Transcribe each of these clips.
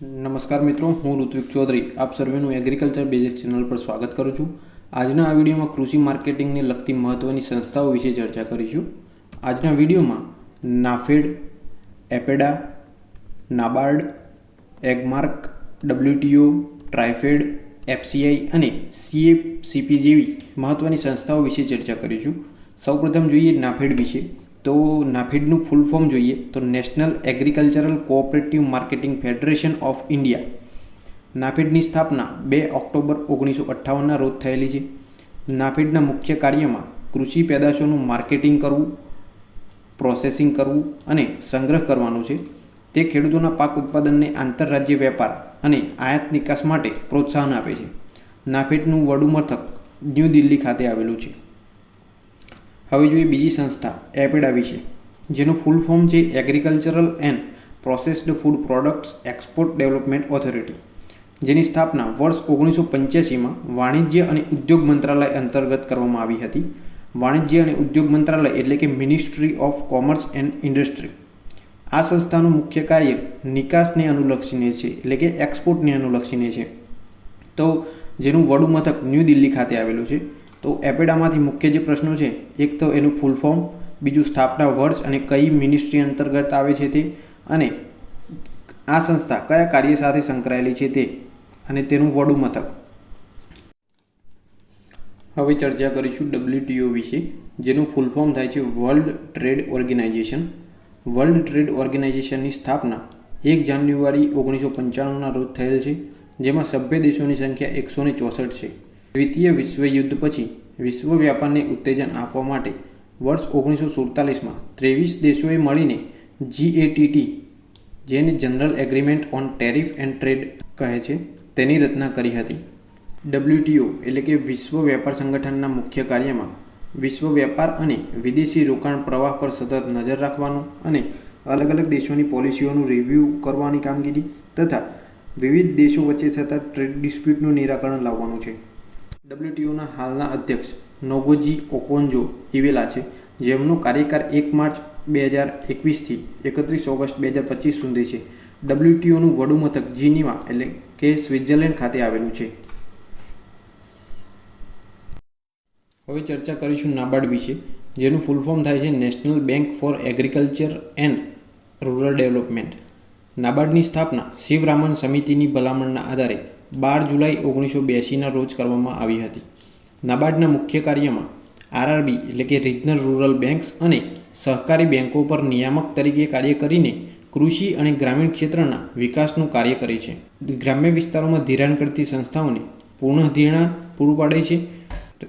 નમસ્કાર મિત્રો, હું ઋત્વિક ચૌધરી. આપ સર્વેનું એગ્રીકલ્ચર બેઝિક ચેનલ પર સ્વાગત કરું છું. આજના આ વિડીયોમાં કૃષિ માર્કેટિંગને લગતી મહત્ત્વની સંસ્થાઓ વિશે ચર્ચા કરીશું. આજના વિડીયોમાં NAFED, APEDA, NABARD, Agmark, WTO, TRIFED, FCI અને સીએફ સીપી જેવી મહત્ત્વની સંસ્થાઓ વિશે ચર્ચા કરીશું. સૌપ્રથમ જોઈએ નાફેડ વિશે. તો નાફેડનું ફૂલ ફોર્મ જોઈએ તો national agricultural cooperative marketing federation of India નાફેડની સ્થાપના બે ઓક્ટોબર ઓગણીસો અઠ્ઠાવનના રોજ થયેલી છે. નાફેડના મુખ્ય કાર્યમાં કૃષિ પેદાશોનું માર્કેટિંગ કરવું, પ્રોસેસિંગ કરવું અને સંગ્રહ કરવાનું છે. તે ખેડૂતોના પાક ઉત્પાદનને આંતરરાજ્ય વેપાર અને આયાત નિકાસ માટે પ્રોત્સાહન આપે છે. નાફેડનું વડું મથક ન્યૂ દિલ્હી ખાતે આવેલું છે. હવે જોઈએ બીજી સંસ્થા એપેડા વિશે જેનું ફૂલ ફોર્મ છે agricultural and processed food products export development authority જેની સ્થાપના વર્ષ ઓગણીસો પંચ્યાસીમાં વાણિજ્ય અને ઉદ્યોગ મંત્રાલય અંતર્ગત કરવામાં આવી હતી. વાણિજ્ય અને ઉદ્યોગ મંત્રાલય એટલે કે ministry of commerce and industry આ સંસ્થાનું મુખ્ય કાર્ય નિકાસને અનુલક્ષીને છે, એટલે કે એક્સપોર્ટને અનુલક્ષીને છે. તો જેનું વડુ મથક ન્યૂ દિલ્હી ખાતે આવેલું છે. તો એપેડામાંથી મુખ્ય જે પ્રશ્નો છે, એક તો એનું ફૂલ ફોર્મ બીજું સ્થાપના વર્ષ અને કઈ મિનિસ્ટ્રી અંતર્ગત આવે છે તે, અને આ સંસ્થા કયા કાર્ય સાથે સંકળાયેલી છે તે, અને તેનું વડું મથક હવે ચર્ચા કરીશું ડબલ્યુટીઓ વિશે, જેનું ફૂલ ફોર્મ થાય છે world trade organization world trade ઓર્ગેનાઇઝેશનની સ્થાપના એક જાન્યુઆરી ઓગણીસો પંચાણુંના રોજ થયેલ છે, જેમાં સભ્ય દેશોની સંખ્યા એકસો ચોસઠ છે. દ્વિતીય વિશ્વયુદ્ધ પછી વિશ્વ વ્યાપારને ઉત્તેજન આપવા માટે વર્ષ ઓગણીસો સુડતાલીસમાં ત્રેવીસ દેશોએ મળીને જીએટીટી જેને general agreement on tariff and trade કહે છે, તેની રચના કરી હતી. ડબ્લ્યુટીઓ એટલે કે વિશ્વ વ્યાપાર સંગઠનના મુખ્ય કાર્યમાં વિશ્વ વ્યાપાર અને વિદેશી રોકાણ પ્રવાહ પર સતત નજર રાખવાનું અને અલગ અલગ દેશોની પોલિસીઓનું રિવ્યૂ કરવાની કામગીરી તથા વિવિધ દેશો વચ્ચે થતા ટ્રેડ ડિસ્પ્યુટનું નિરાકરણ લાવવાનું છે. ડબ્લ્યુટીઓના હાલના અધ્યક્ષ નોગોજી ઓકોન્જો ઇવેલા છે, જેમનો કાર્યકાળ એક માર્ચ બે હજાર એકવીસથી એકત્રીસ ઓગસ્ટ બે હજાર પચીસ સુધી છે. ડબ્લ્યુટીઓનું વડું મથક જીનીવા એટલે કે સ્વિટ્ઝરલેન્ડ ખાતે આવેલું છે. હવે ચર્ચા કરીશું નાબાર્ડ વિશે જેનું ફૂલ ફોર્મ થાય છે national bank for agriculture and rural development નાબાર્ડની સ્થાપના શિવરામન સમિતિની ભલામણના આધારે બાર જુલાઈ ઓગણીસો બ્યાસીના રોજ કરવામાં આવી હતી. નાબાર્ડના મુખ્ય કાર્યમાં આરઆરબી એટલે કે રિજનલ રૂરલ બેંક્સ અને સહકારી બેંકો પર નિયામક તરીકે કાર્ય કરીને કૃષિ અને ગ્રામીણ ક્ષેત્રના વિકાસનું કાર્ય કરે છે. ગ્રામ્ય વિસ્તારોમાં ધિરાણ કરતી સંસ્થાઓને પૂર્ણ ધિરાણ પૂરું પાડે છે.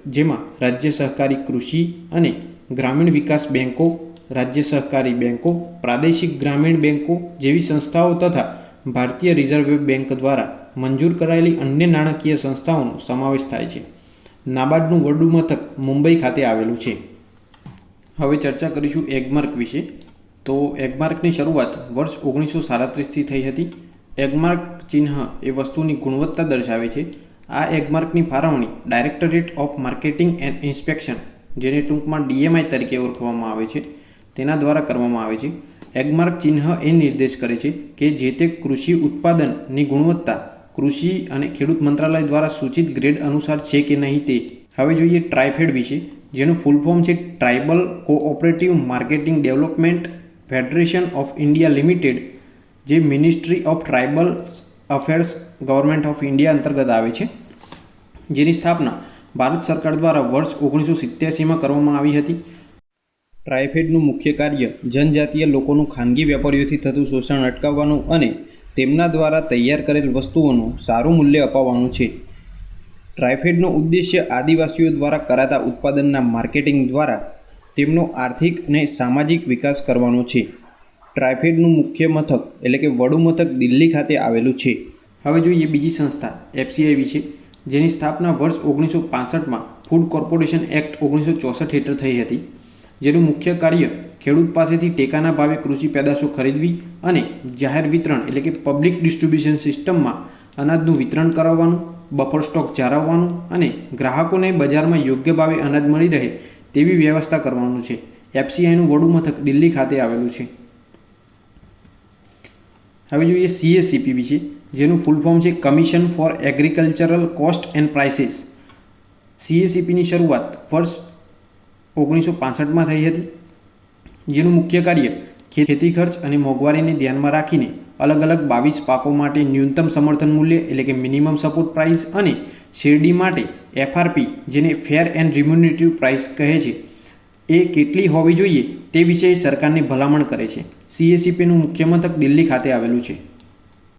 જેમાં રાજ્ય સહકારી કૃષિ અને ગ્રામીણ વિકાસ બેંકો, રાજ્ય સહકારી બેંકો, પ્રાદેશિક ગ્રામીણ બેંકો જેવી સંસ્થાઓ તથા ભારતીય રિઝર્વ બેંક દ્વારા મંજૂર કરાયેલી અન્ય નાણાકીય સંસ્થાઓનો સમાવેશ થાય છે. નાબાર્ડનું વડું મથક મુંબઈ ખાતે આવેલું છે. હવે ચર્ચા કરીશું એગમાર્ક વિશે. તો એગમાર્કની શરૂઆત વર્ષ ઓગણીસો સાડત્રીસથી થઈ હતી. એગમાર્ક ચિહ્ન એ વસ્તુની ગુણવત્તા દર્શાવે છે. આ એગમાર્કની ફાળવણી directorate of marketing and inspection, જેને ટૂંકમાં ડીએમઆઈ તરીકે ઓળખવામાં આવે છે, તેના દ્વારા કરવામાં આવે છે. એગમાર્ક ચિહ્ન એ નિર્દેશ કરે છે કે જે તે કૃષિ ઉત્પાદનની ગુણવત્તા કૃષિ અને ખેડૂત મંત્રાલય દ્વારા સૂચિત ગ્રેડ અનુસાર છે કે નહીં તે. હવે જોઈએ ટ્રાઇફેડ વિશે, જેનું ફૂલ ફોર્મ છે tribal cooperative marketing development federation of India limited, જે ministry of tribal affairs government of India અંતર્ગત આવે છે. જેની સ્થાપના ભારત સરકાર દ્વારા વર્ષ ઓગણીસો સિત્યાસીમાં કરવામાં આવી હતી. ટ્રાઇફેડનું મુખ્ય કાર્ય જનજાતીય લોકોનું ખાનગી વેપારીઓથી થતું શોષણ અટકાવવાનું અને તેમના દ્વારા તૈયાર કરેલ વસ્તુઓનું સારું મૂલ્ય અપાવવાનું છે. ટ્રાઇફેડનો ઉદ્દેશ્ય આદિવાસીઓ દ્વારા કરાતા ઉત્પાદનના માર્કેટિંગ દ્વારા તેમનો આર્થિક અને સામાજિક વિકાસ કરવાનો છે. ટ્રાઇફેડનું મુખ્ય મથક એટલે કે વડું મથક દિલ્હી ખાતે આવેલું છે. હવે જોઈએ બીજી સંસ્થા, એફસીઆઈ વિશે. જેની સ્થાપના વર્ષ ઓગણીસો પાસઠમાં ફૂડ કોર્પોરેશન એક્ટ ઓગણીસો ચોસઠ હેઠળ થઈ હતી. જેનું મુખ્ય કાર્ય ખેડૂત પાસેથી ટેકાના ભાવે કૃષિ પેદાશો ખરીદવી અને જાહેર વિતરણ એટલે કે પબ્લિક ડિસ્ટ્રીબ્યુશન સિસ્ટમમાં અનાજનું વિતરણ કરાવવાનું બફર સ્ટોક જાળવવાનું અને ગ્રાહકોને બજારમાં યોગ્ય ભાવે અનાજ મળી રહે તેવી વ્યવસ્થા કરવાનું છે. એફસીઆઈનું વડું મથક દિલ્હી ખાતે આવેલું છે. હવે જોઈએ સીએસસીપી વિશે જેનું ફૂલ ફોર્મ છે commission for agricultural cost and prices સીએસીપીની શરૂઆત વર્ષ ઓગણીસો પાસઠમાં થઈ હતી. જેનું મુખ્ય કાર્ય ખેતી ખર્ચ અને મોંઘવારીને ધ્યાનમાં રાખીને અલગ અલગ બાવીસ પાકો માટે ન્યૂનતમ સમર્થન મૂલ્ય એટલે કે મિનિમમ સપોર્ટ પ્રાઇસ અને શેરડી માટે એફઆરપી, જેને ફેર એન્ડ રિમ્યુનેટિવ પ્રાઇસ કહે છે, એ કેટલી હોવી જોઈએ તે વિશે સરકારને ભલામણ કરે છે. સીએસીપીનું મુખ્ય મથક દિલ્હી ખાતે આવેલું છે.